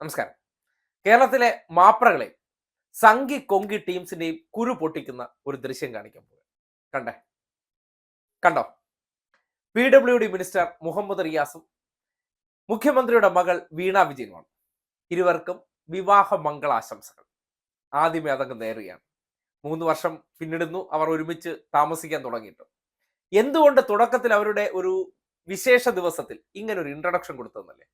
നമസ്കാരം. കേരളത്തിലെ മാപ്രകളെ സംഘി കൊങ്കി ടീംസിന്റെയും കുരു പൊട്ടിക്കുന്ന ഒരു ദൃശ്യം കാണിക്കാൻ പോകുക കണ്ടേ? കണ്ടോ? P W D minister Muhammad റിയാസും മുഖ്യമന്ത്രിയുടെ മകൾ വീണ വിജയനുമാണ്. ഇരുവർക്കും വിവാഹ മംഗളാശംസകൾ. ആദ്യമേ അതങ്ങ് നേരുകയാണ്. മൂന്ന് വർഷം പിന്നിടുന്നു. അവർ ഒരുമിച്ച് താമസിക്കാൻ തുടങ്ങിയിട്ടു. എന്തുകൊണ്ട് തുടക്കത്തിൽ അവരുടെ ഒരു വിശേഷ ദിവസത്തിൽ ഇങ്ങനെ ഒരു ഇൻട്രഡക്ഷൻ കൊടുത്തതെന്നല്ലേ?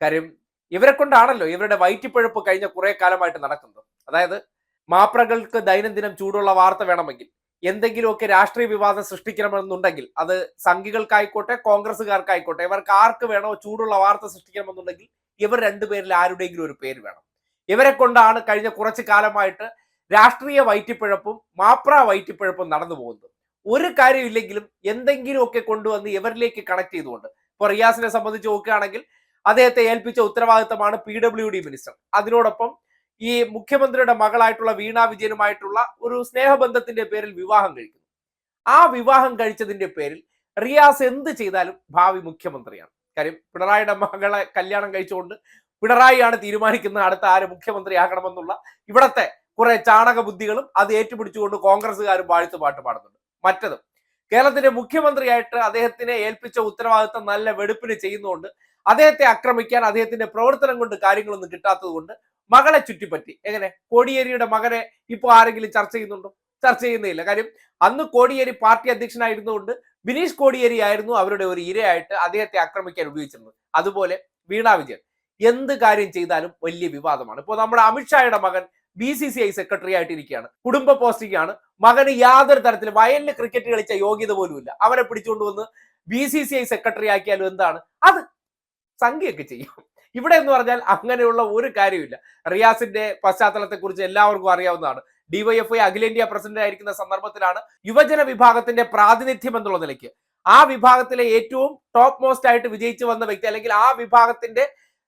കാര്യം ഇവരെ കൊണ്ടാണല്ലോ ഇവരുടെ വയറ്റിപ്പഴപ്പ് കഴിഞ്ഞ കുറെ കാലമായിട്ട് നടക്കുന്നത്. അതായത് മാപ്രകൾക്ക് ദൈനംദിനം ചൂടുള്ള വാർത്ത വേണമെങ്കിൽ എന്തെങ്കിലുമൊക്കെ രാഷ്ട്രീയ വിവാദം സൃഷ്ടിക്കണമെന്നുണ്ടെങ്കിൽ അത് സംഘികൾക്കായിക്കോട്ടെ കോൺഗ്രസ്സുകാർക്കായിക്കോട്ടെ ഇവർക്ക് ആർക്ക് വേണോ ചൂടുള്ള വാർത്ത സൃഷ്ടിക്കണമെന്നുണ്ടെങ്കിൽ ഇവർ രണ്ടുപേരിൽ ആരുടെയെങ്കിലും ഒരു പേര് വേണം. ഇവരെ കൊണ്ടാണ് കഴിഞ്ഞ കുറച്ച് കാലമായിട്ട് രാഷ്ട്രീയ വയറ്റിപ്പിഴപ്പും മാപ്ര വയറ്റിപ്പിഴപ്പും നടന്നു പോകുന്നത്. ഒരു കാര്യമില്ലെങ്കിലും എന്തെങ്കിലുമൊക്കെ കൊണ്ടുവന്ന് ഇവരിലേക്ക് കണക്ട് ചെയ്തുകൊണ്ട് ഇപ്പൊ റിയാസിനെ സംബന്ധിച്ച് നോക്കുകയാണെങ്കിൽ അദ്ദേഹത്തെ ഏൽപ്പിച്ച ഉത്തരവാദിത്തമാണ് പി ഡബ്ല്യു ഡി മിനിസ്റ്റർ. അതിനോടൊപ്പം ഈ മുഖ്യമന്ത്രിയുടെ മകളായിട്ടുള്ള വീണ വിജയനുമായിട്ടുള്ള ഒരു സ്നേഹബന്ധത്തിന്റെ പേരിൽ വിവാഹം കഴിക്കുന്നു. ആ വിവാഹം കഴിച്ചതിന്റെ പേരിൽ റിയാസ് എന്ത് ചെയ്താലും ഭാവി മുഖ്യമന്ത്രിയാണ്. കാര്യം പിണറായിയുടെ മകളെ കല്യാണം കഴിച്ചുകൊണ്ട് പിണറായിയാണ് തീരുമാനിക്കുന്നത് അടുത്ത ആര് മുഖ്യമന്ത്രിയാകണമെന്നുള്ള ഇവിടത്തെ കുറെ ചാണക ബുദ്ധികളും അത് ഏറ്റുപിടിച്ചുകൊണ്ട് കോൺഗ്രസ്സുകാരും വാഴ്ത്തു പാട്ട് പാടുന്നുണ്ട്. മറ്റതും കേരളത്തിന്റെ മുഖ്യമന്ത്രിയായിട്ട് അദ്ദേഹത്തിനെ ഏൽപ്പിച്ച ഉത്തരവാദിത്തം നല്ല വെടുപ്പിന് ചെയ്യുന്നതുകൊണ്ട് അദ്ദേഹത്തെ ആക്രമിക്കാൻ അദ്ദേഹത്തിന്റെ പ്രവർത്തനം കൊണ്ട് കാര്യങ്ങളൊന്നും കിട്ടാത്തത് കൊണ്ട് മകളെ ചുറ്റിപ്പറ്റി. എങ്ങനെ? കോടിയേരിയുടെ മകനെ ഇപ്പൊ ആരെങ്കിലും ചർച്ച ചെയ്യുന്നുണ്ടോ? ചർച്ച ചെയ്യുന്നില്ല കാര്യം അന്ന് കോടിയേരി പാർട്ടി അധ്യക്ഷനായിരുന്നുകൊണ്ട് ബിനീഷ് കോടിയേരി ആയിരുന്നു അവരുടെ ഒരു ഇരയായിട്ട് അദ്ദേഹത്തെ ആക്രമിക്കാൻ ഉപയോഗിച്ചിരുന്നത്. അതുപോലെ വീണ വിജയൻ. എന്ത് കാര്യം ചെയ്താലും വലിയ വിവാദമാണ്. ഇപ്പോൾ നമ്മുടെ അമിത്ഷായുടെ മകൻ B C C I secretary ആയിട്ടിരിക്കുകയാണ്. കുടുംബ പോസ്റ്റിംഗ് ആണ് മകന് യാതൊരു തരത്തിലും വയലിൽ ക്രിക്കറ്റ് കളിച്ച യോഗ്യത പോലുമില്ല. അവരെ പിടിച്ചുകൊണ്ടുവന്ന് B C C I secretary ആക്കിയാലും എന്താണ്? അത് സംഖ്യയൊക്കെ ചെയ്യും. ഇവിടെ എന്ന് പറഞ്ഞാൽ അങ്ങനെയുള്ള ഒരു കാര്യമില്ല റിയാസിന്റെ പശ്ചാത്തലത്തെ കുറിച്ച് എല്ലാവർക്കും അറിയാവുന്നതാണ്. ഡിവൈഎഫ്ഐ അഖിലേന്ത്യാ പ്രസിഡന്റ് ആയിരിക്കുന്ന സന്ദർഭത്തിലാണ് യുവജന വിഭാഗത്തിന്റെ പ്രാതിനിധ്യം എന്നുള്ള നിലയ്ക്ക്. ആ വിഭാഗത്തിലെ ഏറ്റവും ടോപ്പ് മോസ്റ്റ് ആയിട്ട് വിജയിച്ചു വന്ന വ്യക്തി അല്ലെങ്കിൽ ആ വിഭാഗത്തിന്റെ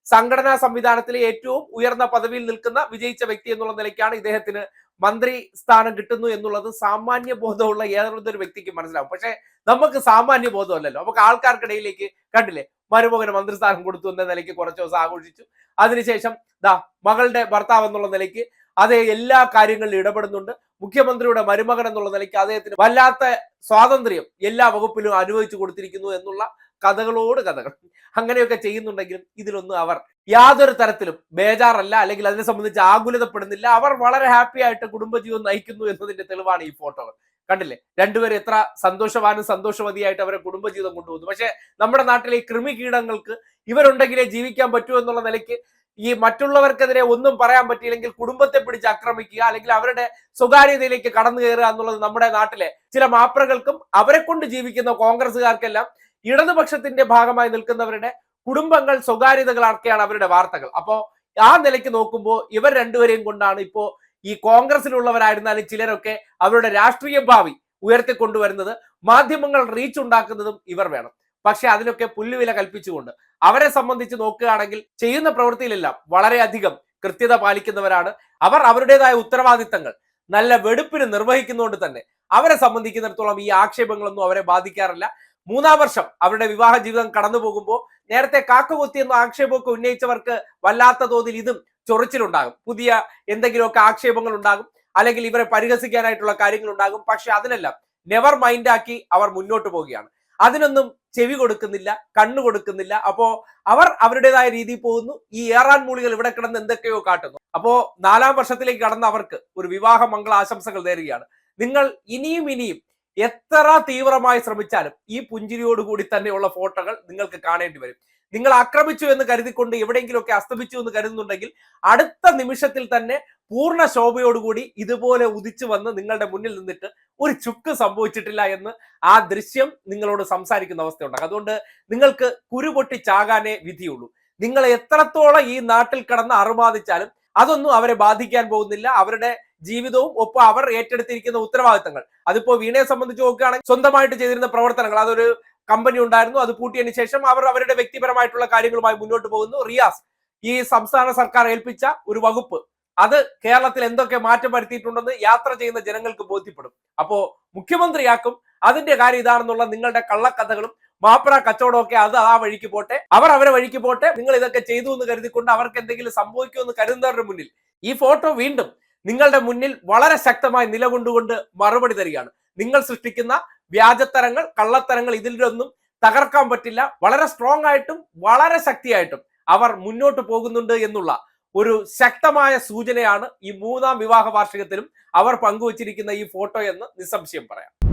സംഘടനാ സംവിധാനത്തിലെ ഏറ്റവും ഉയർന്ന പദവിയിൽ നിൽക്കുന്ന വിജയിച്ച വ്യക്തി എന്നുള്ള നിലയ്ക്കാണ് ഇദ്ദേഹത്തിന് മന്ത്രി സ്ഥാനം കിട്ടുന്നു എന്നുള്ളത് സാമാന്യ ബോധമുള്ള ഏതൊരു വ്യക്തിക്ക് മനസ്സിലാവും. പക്ഷെ നമുക്ക് സാമാന്യ ബോധമല്ലല്ലോ. നമുക്ക് ആൾക്കാർക്കിടയിലേക്ക് കണ്ടില്ലേ? മരുമകന് മന്ത്രിസ്ഥാനം കൊടുത്തു എന്ന നിലയ്ക്ക് കുറച്ച് ദിവസം ആഘോഷിച്ചു. അതിനുശേഷം ദാ മകളുടെ ഭർത്താവ് എന്നുള്ള നിലയ്ക്ക് അതേ എല്ലാ കാര്യങ്ങളിലും ഇടപെടുന്നുണ്ട്. മുഖ്യമന്ത്രിയുടെ മരുമകൻ എന്നുള്ള നിലയ്ക്ക് അദ്ദേഹത്തിന് വല്ലാത്ത സ്വാതന്ത്ര്യം എല്ലാ വകുപ്പിലും അനുഭവിച്ചു കൊടുത്തിരിക്കുന്നു എന്നുള്ള കഥകളോട് കഥകൾ. അങ്ങനെയൊക്കെ ചെയ്യുന്നുണ്ടെങ്കിലും ഇതിലൊന്നും അവർ യാതൊരു തരത്തിലും ബേജാറല്ല. അല്ലെങ്കിൽ അതിനെ സംബന്ധിച്ച് ആകുലതപ്പെടുന്നില്ല. അവർ വളരെ ഹാപ്പി ആയിട്ട് കുടുംബജീവിതം നയിക്കുന്നു എന്നതിന്റെ തെളിവാണ് ഈ ഫോട്ടോകൾ. കണ്ടില്ലേ? രണ്ടുപേരും എത്ര സന്തോഷവാനും സന്തോഷവതിയായിട്ട് അവരെ കുടുംബജീവിതം കൊണ്ടുപോകുന്നു പക്ഷെ നമ്മുടെ നാട്ടിലെ ഈ കൃമി കീടങ്ങൾക്ക് ഇവരുണ്ടെങ്കിലേ ജീവിക്കാൻ പറ്റൂ എന്നുള്ള നിലയ്ക്ക് ഈ മറ്റുള്ളവർക്കെതിരെ ഒന്നും പറയാൻ പറ്റിയില്ലെങ്കിൽ കുടുംബത്തെ പിടിച്ച് ആക്രമിക്കുക അല്ലെങ്കിൽ അവരുടെ സ്വകാര്യതയിലേക്ക് കടന്നു കയറുക എന്നുള്ളത് നമ്മുടെ നാട്ടിലെ ചില മാപ്രകൾക്കും അവരെ കൊണ്ട് ജീവിക്കുന്ന കോൺഗ്രസ്സുകാർക്കെല്ലാം ഇടതുപക്ഷത്തിന്റെ ഭാഗമായി നിൽക്കുന്നവരുടെ കുടുംബങ്ങൾ സ്വകാര്യതകളൊക്കെയാണ് അവരുടെ വാർത്തകൾ. അപ്പോ ആ നിലയ്ക്ക് നോക്കുമ്പോൾ ഇവർ രണ്ടുപേരെയും കൊണ്ടാണ് ഇപ്പോ ഈ കോൺഗ്രസിലുള്ളവരായിരുന്നാലും ചിലരൊക്കെ അവരുടെ രാഷ്ട്രീയ ഭാവി ഉയർത്തിക്കൊണ്ടുവരുന്നത് മാധ്യമങ്ങൾ റീച്ച് ഉണ്ടാക്കുന്നതും ഇവർ വേണം. പക്ഷെ അതിനൊക്കെ പുല്ലുവില കൽപ്പിച്ചുകൊണ്ട് അവരെ സംബന്ധിച്ച് നോക്കുകയാണെങ്കിൽ ചെയ്യുന്ന പ്രവൃത്തിയിലെല്ലാം വളരെയധികം കൃത്യത പാലിക്കുന്നവരാണ്. അവർ അവരുടേതായ ഉത്തരവാദിത്തങ്ങൾ നല്ല വെടുപ്പിന് നിർവഹിക്കുന്നതുകൊണ്ട് തന്നെ അവരെ സംബന്ധിക്കുന്നിടത്തോളം ഈ ആക്ഷേപങ്ങളൊന്നും അവരെ ബാധിക്കാറില്ല. മൂന്നാം വർഷം അവരുടെ വിവാഹ ജീവിതം കടന്നു പോകുമ്പോൾ നേരത്തെ കാക്കകൊത്തി എന്ന ആക്ഷേപമൊക്കെ ഉന്നയിച്ചവർക്ക് വല്ലാത്ത തോതിൽ ഇതും ചൊറിച്ചിലുണ്ടാകും. പുതിയ എന്തെങ്കിലുമൊക്കെ ആക്ഷേപങ്ങൾ ഉണ്ടാകും അല്ലെങ്കിൽ ഇവരെ പരിഹസിക്കാനായിട്ടുള്ള കാര്യങ്ങൾ ഉണ്ടാകും പക്ഷെ അതിനെല്ലാം നെവർ മൈൻഡാക്കി അവർ മുന്നോട്ട് പോവുകയാണ്. അതിനൊന്നും ചെവി കൊടുക്കുന്നില്ല കണ്ണു കൊടുക്കുന്നില്ല. അപ്പോ അവർ അവരുടേതായ രീതിയിൽ പോകുന്നു. ഈ ഏറാൻ മൂളികൾ ഇവിടെ കിടന്ന് എന്തൊക്കെയോ കാട്ടുന്നു. അപ്പോ നാലാം വർഷത്തിലേക്ക് കടന്ന അവർക്ക് ഒരു വിവാഹ മംഗള ആശംസകൾ നേരുകയാണ്. നിങ്ങൾ ഇനിയും ഇനിയും എത്ര തീവ്രമായി ശ്രമിച്ചാലും ഈ പുഞ്ചിരിയോടുകൂടി തന്നെയുള്ള ഫോട്ടോകൾ നിങ്ങൾക്ക് കാണേണ്ടി വരും. നിങ്ങൾ ആക്രമിച്ചു എന്ന് കരുതിക്കൊണ്ട് എവിടെയെങ്കിലുമൊക്കെ അസ്തമിച്ചു എന്ന് കരുതുന്നുണ്ടെങ്കിൽ അടുത്ത നിമിഷത്തിൽ തന്നെ പൂർണ ശോഭയോടുകൂടി ഇതുപോലെ ഉദിച്ചു വന്ന് നിങ്ങളുടെ മുന്നിൽ നിന്നിട്ട് ഒരു ചുക്ക് സംഭവിച്ചിട്ടില്ല എന്ന് ആ ദൃശ്യം നിങ്ങളോട് സംസാരിക്കുന്ന അവസ്ഥയുണ്ടാകും. അതുകൊണ്ട് നിങ്ങൾക്ക് കുരുപൊട്ടി ചാകാനേ വിധിയുള്ളൂ. നിങ്ങൾ എത്രത്തോളം ഈ നാട്ടിൽ കിടന്ന് അറുമാദിച്ചാലും അതൊന്നും അവരെ ബാധിക്കാൻ പോകുന്നില്ല. അവരുടെ ജീവിതവും ഒപ്പം അവർ ഏറ്റെടുത്തിരിക്കുന്ന ഉത്തരവാദിത്തങ്ങൾ. അതിപ്പോ വീണയെ സംബന്ധിച്ച് നോക്കുകയാണെങ്കിൽ സ്വന്തമായിട്ട് ചെയ്തിരുന്ന പ്രവർത്തനങ്ങൾ അതൊരു കമ്പനി ഉണ്ടായിരുന്നു. അത് പൂട്ടിയതിന് ശേഷം അവർ അവരുടെ വ്യക്തിപരമായിട്ടുള്ള കാര്യങ്ങളുമായി മുന്നോട്ട് പോകുന്നു. റിയാസ് ഈ സംസ്ഥാന സർക്കാർ ഏൽപ്പിച്ച ഒരു വകുപ്പ് അത് കേരളത്തിൽ എന്തൊക്കെ മാറ്റം വരുത്തിയിട്ടുണ്ടെന്ന് യാത്ര ചെയ്യുന്ന ജനങ്ങൾക്ക് ബോധ്യപ്പെടും. അപ്പോ മുഖ്യമന്ത്രിയാക്കും. അതിന്റെ കാര്യം ഇതാണെന്നുള്ള നിങ്ങളുടെ കള്ളക്കഥകളും മാപ്ര കച്ചവടമൊക്കെ അത് ആ വഴിക്ക് പോട്ടെ. അവർ അവരെ വഴിക്ക് പോട്ടെ. നിങ്ങൾ ഇതൊക്കെ ചെയ്തു എന്ന് കരുതിക്കൊണ്ട് അവർക്ക് എന്തെങ്കിലും സംഭവിക്കുമെന്ന് കരുതുന്നവരുടെ മുന്നിൽ. ഈ ഫോട്ടോ വീണ്ടും നിങ്ങളുടെ മുന്നിൽ വളരെ ശക്തമായി നിലകൊണ്ടുകൊണ്ട് മറുപടി തരികയാണ്. നിങ്ങൾ സൃഷ്ടിക്കുന്ന വ്യാജത്തരങ്ങൾ കള്ളത്തരങ്ങൾ ഇതിലൊന്നും തകർക്കാൻ പറ്റില്ല. വളരെ സ്ട്രോങ് ആയിട്ടും വളരെ ശക്തിയായിട്ടും അവർ മുന്നോട്ട് പോകുന്നുണ്ട് എന്നുള്ള ഒരു ശക്തമായ സൂചനയാണ് ഈ മൂന്നാം വിവാഹ വാർഷികത്തിലും അവർ പങ്കുവച്ചിരിക്കുന്ന ഈ ഫോട്ടോ എന്ന് നിസ്സംശയം പറയാം.